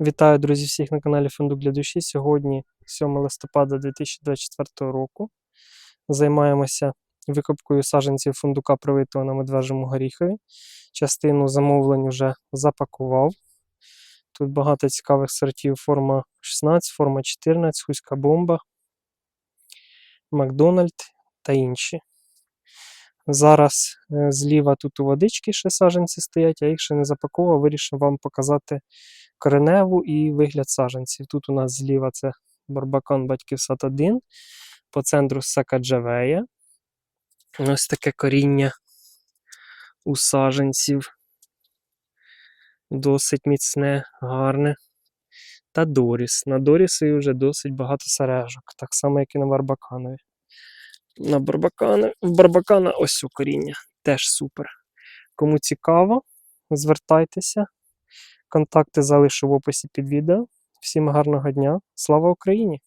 Вітаю, друзі, всіх на каналі Фундук для душі. Сьогодні, 7 листопада 2024 року, займаємося викопкою саджанців фундука, привитого на медвежому горіхові. Частину замовлень вже запакував. Тут багато цікавих сортів форма 16, форма 14, хуська бомба, Макдональд та інші. Зараз е, зліва тут у водички ще саджанці стоять, я їх ще не запакував, вирішив вам показати кореневу і вигляд саджанців. Тут у нас зліва це барбакан батьків сад 1, по центру сакаджавея. Ось таке коріння у саджанців. Досить міцне, гарне. Та Доріс. На Дорісі вже досить багато сережок, так само, як і на Барбаканові. На Барбакана, Барбакана ось у коріння. Теж супер. Кому цікаво, звертайтеся. Контакти залишу в описі під відео. Всім гарного дня. Слава Україні!